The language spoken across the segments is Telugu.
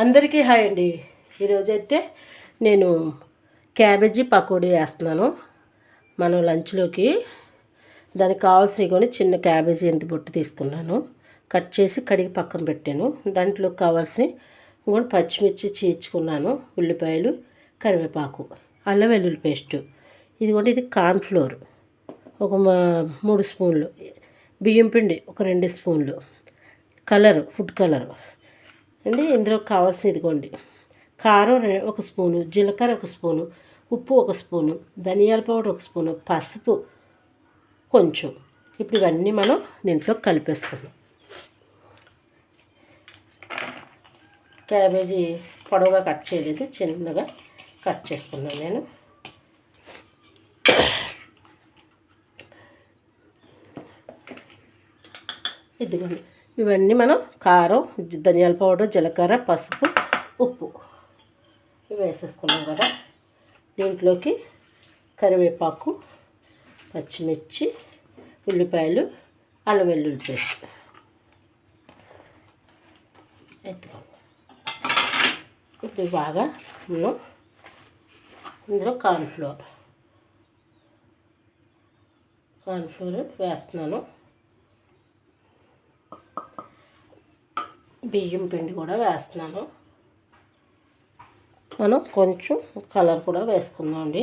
అందరికీ హాయ్ అండి. ఈరోజైతే నేను క్యాబేజీ పకోడీ వేస్తున్నాను. మనం లంచ్లోకి దానికి కావాల్సినవి కొని చిన్న క్యాబేజీ ఎంత బొట్టు తీసుకున్నాను. కట్ చేసి కడిగి పక్కన పెట్టాను. దాంట్లో కావాల్సిన కూడా పచ్చిమిర్చి చేర్చుకున్నాను. ఉల్లిపాయలు కరివేపాకు అల్లం వెల్లుల్లి పేస్టు. ఇదిగోండి ఇది కార్న్ఫ్లోర్ ఒక మా- మూడు స్పూన్లు. బియ్యం పిండి ఒక రెండు స్పూన్లు. Colour food colour. అండి ఇందులో కావాల్సిన ఇదిగోండి. కారం ఒక స్పూను జీలకర్ర ఒక స్పూను ఉప్పు ఒక స్పూను ధనియాల పౌడర్ ఒక స్పూను పసుపు కొంచెం. ఇప్పుడు ఇవన్నీ మనం దీంట్లో కలిపేసుకుందాం. క్యాబేజీ పొడవుగా కట్ చేయలేదు చిన్నగా కట్ చేసుకున్నాను నేను. ఇదిగోండి. ఇవన్నీ మనం కారం ధనియాల పౌడర్ జీలకర్ర పసుపు ఉప్పు ఇవి వేసేసుకున్నాం కదా. దీంట్లోకి కరివేపాకు పచ్చిమిర్చి ఉల్లిపాయలు అల్లం వెల్లుల్లి పేస్ట్. ఎత్తుకోండి. ఇప్పుడు బాగా మనం ఇందులో కార్న్ఫ్లోర్. కార్న్ఫ్లోర్ వేస్తున్నాను. బియ్యం పిండి కూడా వేస్తున్నాను. మనం కొంచెం కలర్ కూడా వేసుకుందాం అండి.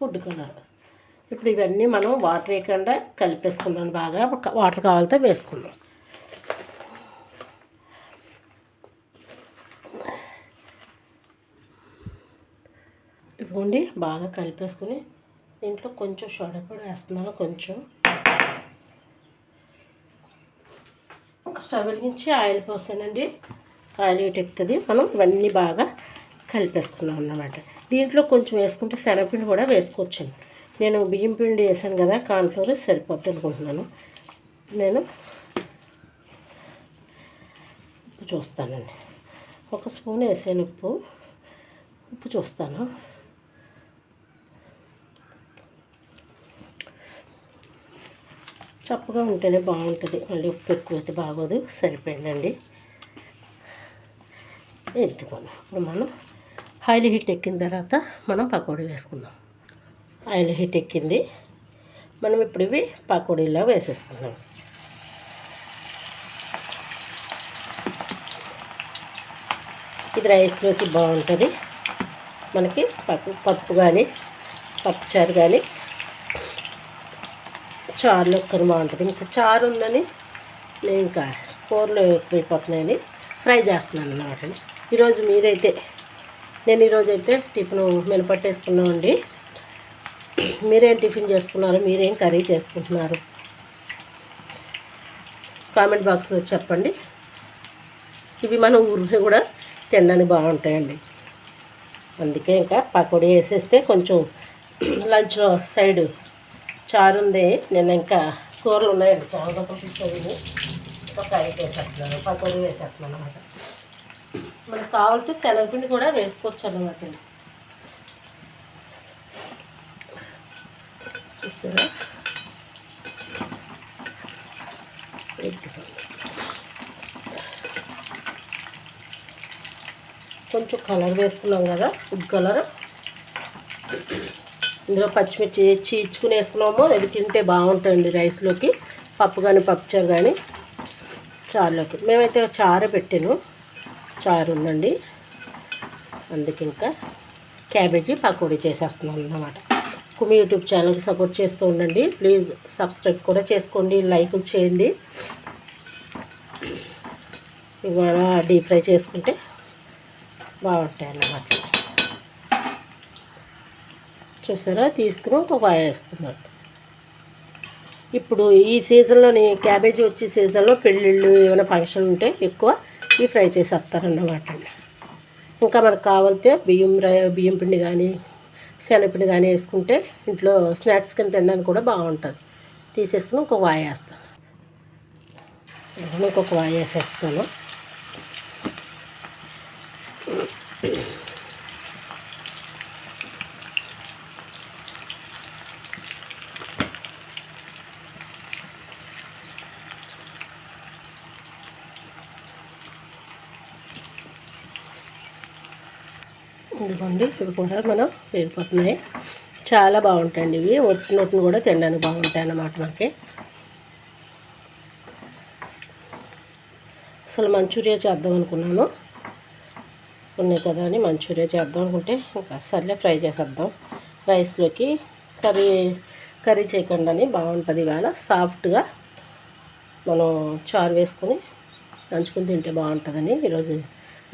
Food colour. ఇప్పుడు ఇవన్నీ మనం వాటర్ వేయకుండా కలిపేసుకుందాం బాగా. వాటర్ కావాలితే వేసుకుందాం. ఇవ్వండి బాగా కలిపేసుకుని దీంట్లో కొంచెం సోడాపొడి వేస్తున్నాను కొంచెం. స్టవ్ వెలిగించి ఆయిల్ పోసానండి. ఆయిల్ ఎక్కుతుంది. మనం ఇవన్నీ బాగా కలిపేసుకున్నాం అన్నమాట. దీంట్లో కొంచెం వేసుకుంటే శనగపిండి కూడా వేసుకోవచ్చండి. నేను బియ్యం పిండి వేసాను కదా కార్న్ఫ్లోర్ సరిపోద్ది అనుకుంటున్నాను. నేను ఉప్పు చూస్తానండి. ఒక స్పూన్ వేసాను ఉప్పు. ఉప్పు చూస్తాను. చప్పగా ఉంటేనే బాగుంటుంది. మళ్ళీ ఉప్పు ఎక్కువైతే బాగోదు. సరిపోయిందండి. ఎత్తుకోండి ఇప్పుడు మనం ఆయిల్ హీట్ ఎక్కిన తర్వాత మనం పకోడీ వేసుకుందాం. ఆయిల్ హీట్ ఎక్కింది. మనం ఇప్పుడు ఇవి పకోడీలా వేసేసుకుందాం. ఇది రైస్లోకి బాగుంటుంది. మనకి పప్పు పప్పు కానీ పప్పుచారు కానీ చారులో ఒక్కరు బాగుంటుంది ఇంకా చారు ఉందని నేను ఇంకా కూరలో ఎక్కువైపోతున్నాయని ఫ్రై చేస్తున్నాను అన్నమాట ఈరోజు మీరైతే నేను ఈరోజు అయితే టిఫిన్ మినపట్టేసుకున్నామండి మీరేం టిఫిన్ చేసుకున్నారు మీరేం కర్రీ చేసుకుంటున్నారు? కామెంట్ బాక్స్లో చెప్పండి. ఇవి మన ఊరిలో కూడా తినడానికి బాగుంటాయండి. అందుకే ఇంకా పకోడీ వేసేస్తే కొంచెం లంచ్లో సైడ్ చారు ఉంది నేను ఇంకా కూరలు ఉన్నాయండి. చాలా తీసుకొని ఒక ఐదు వేసేస్తున్నాను పకోడీ వేసేస్తున్నాను అనమాట మనకు కావాలంటే శనగపిండి కూడా వేసుకోవచ్చు అన్నమాట చూసారా? కొంచెం కలర్ వేసుకున్నాం కదా ఫుడ్ కలర్. ఇందులో పచ్చిమిర్చి చీల్చుకుని వేసుకున్నాము. అది తింటే బాగుంటుంది రైస్లోకి. పప్పు కానీ పప్పుచారు కానీ చారులోకి. మేమైతే చారు పెట్టాను. చారు ఉందండి. అందుకే ఇంకా క్యాబేజీ పకోడీ చేసేస్తున్నాను అన్నమాట. కుమి యూట్యూబ్ ఛానల్కి సపోర్ట్ చేస్తూ ఉండండి. ప్లీజ్ సబ్స్క్రైబ్ కూడా చేసుకోండి. లైక్ చేయండి. ఇవాళ డీప్ ఫ్రై చేసుకుంటే బాగుంటాయి అన్నమాట. చూసారా? తీసుకుని ఒక వాయ వేస్తున్నారు. ఇప్పుడు ఈ సీజన్లోని క్యాబేజీ వచ్చే సీజన్లో పెళ్ళిళ్ళు ఏమైనా ఫంక్షన్ ఉంటే ఎక్కువ ఈ ఫ్రై చేసేస్తారన్నమాట ఇంకా మనకు కావాలితే బియ్యం బియ్యం పిండి కానీ శనగపిండి కానీ వేసుకుంటే ఇంట్లో స్నాక్స్ కింద తినడానికి కూడా బాగుంటుంది. తీసేసుకుని ఇంకొక వాయ వేస్తాను. ఇంకొక వాయ వేసేస్తాను. ఇదిగోండి ఇవి కూడా మనం వేగిపోతున్నాయి చాలా బాగుంటాయండి ఇవి. ఒట్టిన నొట్టిని కూడా తినడానికి బాగుంటాయి అన్నమాట మనకి. అసలు మంచూరియా చేద్దాం అనుకున్నాను. ఉన్నాయి కదా అని మంచూరియా చేద్దాం అనుకుంటే ఇంకా సర్లే ఫ్రై చేసేద్దాం. రైస్లోకి కర్రీ కర్రీ చేయకుండా అని బాగుంటుంది ఇవాళ. సాఫ్ట్గా మనం చారు వేసుకొని నంచుకొని తింటే బాగుంటుందని ఈరోజు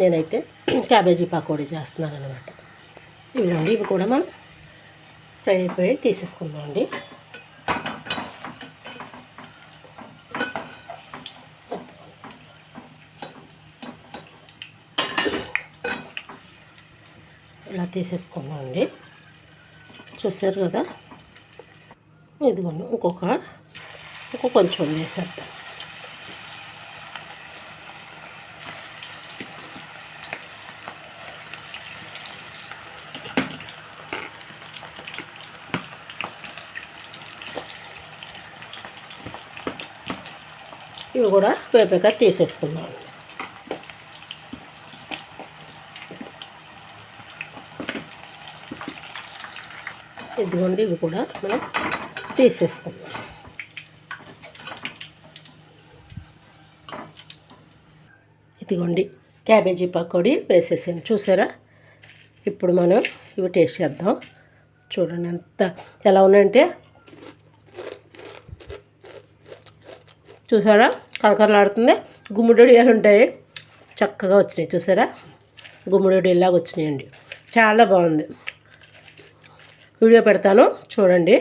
నేనైతే క్యాబేజీ పకోడీ చేస్తున్నాను అనమాట ఇవ్వండి ఇవి కూడా మనం ఫ్రై అయిపోయి తీసేసుకుందాం అండి. ఇలా తీసేసుకుందాం అండి. చూసారు కదా? ఇదిగోండి ఇంకొక ఇంకొక కొంచెం వేసేద్దాం. ఇవి కూడా వేపగా తీసేసుకుందాం. ఇదిగోండి ఇవి కూడా మనం తీసేసుకుందాం. ఇదిగోండి క్యాబేజీ పకోడీ వేసేసాను. చూసారా? ఇప్పుడు మనం ఇవి టేస్ట్ చేద్దాం. చూడండి ఎంత ఎలా ఉన్నాయంటే. చూసారా? కలకరలాడుతుంది గుమ్మడొడియాలు ఉంటాయి చక్కగా వచ్చినాయి చూసారా? గుమ్మిడొడియలాగా వచ్చినాయండి. చాలా బాగుంది. వీడియో పెడతాను చూడండి.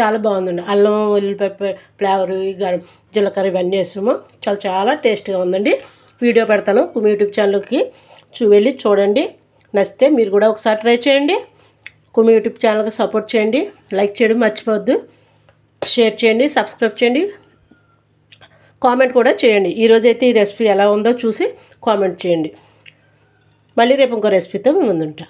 చాలా బాగుందండి. అల్లం ఉల్లిపాయ ఫ్లేవర్ గరం జీలకర్ర ఇవన్నీ వేసాము. చాలా చాలా టేస్ట్గా ఉందండి. వీడియో పెడతాను. మీ యూట్యూబ్ ఛానల్కి చూ వెళ్ళి చూడండి. నచ్చితే మీరు కూడా ఒకసారి ట్రై చేయండి. కుమి యూట్యూబ్ ఛానల్కి సపోర్ట్ చేయండి. లైక్ చేయడం మర్చిపోవద్దు. షేర్ చేయండి సబ్స్క్రైబ్ చేయండి. కామెంట్ కూడా చేయండి. ఈరోజైతే ఈ రెసిపీ ఎలా ఉందో చూసి కామెంట్ చేయండి. మళ్ళీ రేపు ఇంకో రెసిపీతో మేము ముందుంటాం.